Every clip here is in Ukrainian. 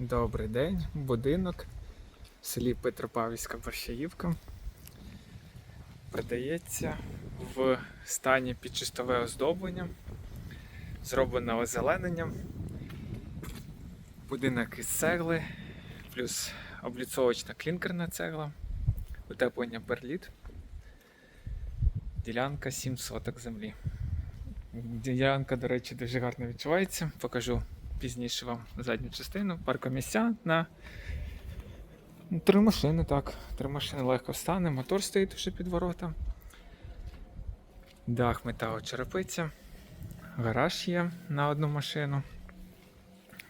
Добрий день, будинок в селі Петропавлівська Борщаївка. Продається в стані під чистове оздоблення, зроблено озелененням. Будинок із цегли, плюс обліцовочна клінкерна цегла, утеплення перліт. Ділянка 7 соток землі. Ділянка, до речі, дуже гарно відчувається. Покажу пізніше вам задню частину. Паркомісця на три машини, так. Три машини легко встане. Мотор стоїть уже під ворота. Дах металочерепиця. Гараж є на одну машину.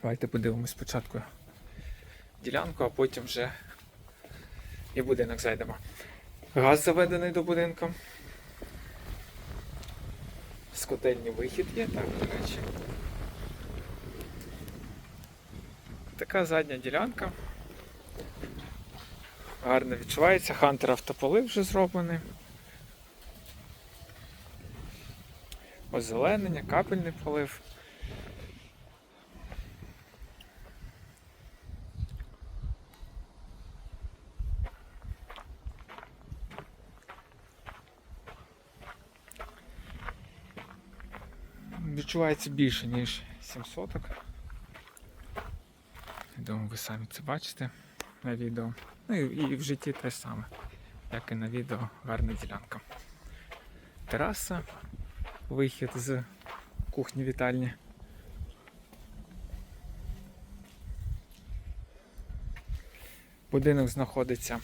Давайте подивимось спочатку ділянку, а потім вже і будинок зайдемо. Газ заведений до будинку. З котельні вихід є, так, до речі. Така задня ділянка. Гарно відчувається. Хантер автополив вже зроблений. Озеленення, капельний полив. Відчувається більше, ніж 7 думаю, ви самі це бачите на відео. Ну і, в житті те саме, як і на відео, гарна ділянка. Тераса, вихід з кухні вітальні. Будинок знаходиться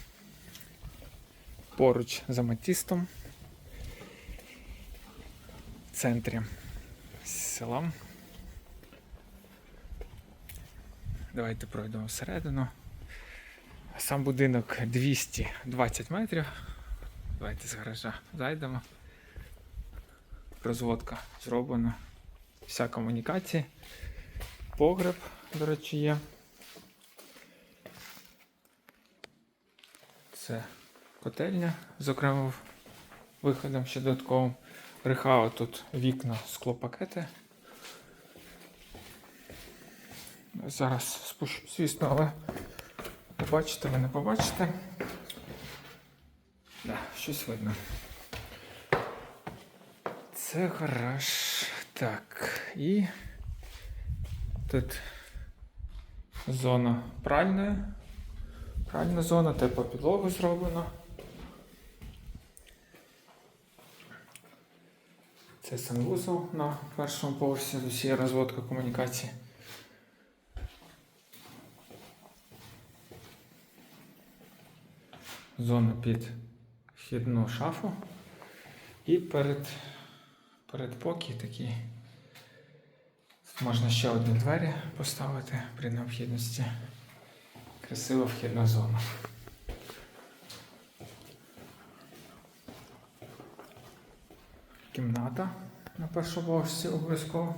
поруч за матістом в центрі села. Давайте пройдемо всередину. Сам будинок 220 метрів. Давайте з гаража зайдемо. Розводка зроблена. Вся комунікація. Погреб, до речі, є. Це котельня з окремим виходом ще додатковим. Рехао тут вікна склопакети. Зараз спущу, звісно, але побачите, ви не побачите. Да, щось видно. Це гараж. Так, і тут зона пральної. Пральна зона, тепла підлога зроблена. Це санвузол на першому поверсі, з усією розводка комунікації. Зона під вхідну шафу. І перед, передпокій. Тут можна ще одні двері поставити при необхідності. Красива вхідна зона. Кімната на першому поверсі обов'язково.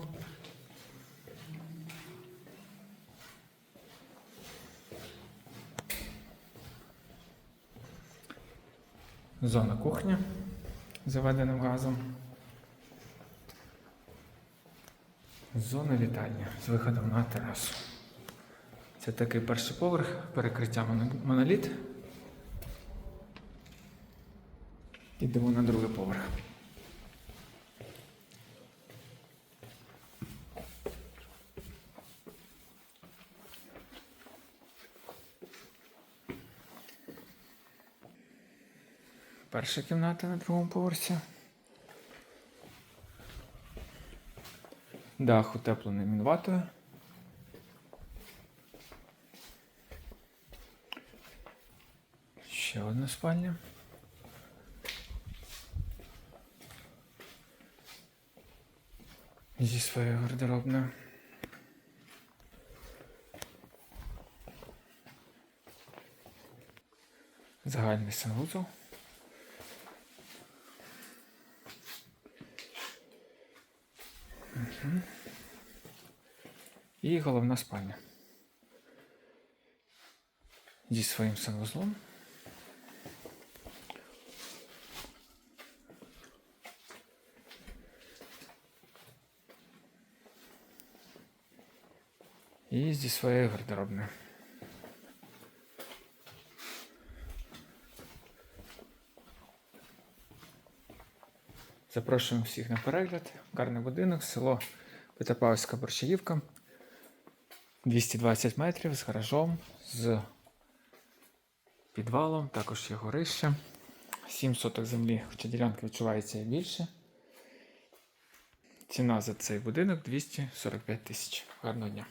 Зона кухні заведеним газом. Зона вітальня з виходом на терасу. Це такий перший поверх, перекриття моноліт. Ідемо на другий поверх. Перша кімната на другому поверсі. Дах утеплений мінватою. Ще одна спальня. Зі своєю гардеробною. Загальний санвузол. І головна спальня. Зі своїм санвузлом. І зі своєю гардеробною. Запрошуємо всіх на перегляд. Гарний будинок, село Петропавлівська Борщаївка. 220 метрів з гаражом, з підвалом, також є горище. 7 соток землі, хоча ділянка відчувається і більше. Ціна за цей будинок 245 тисяч. Гарного дня.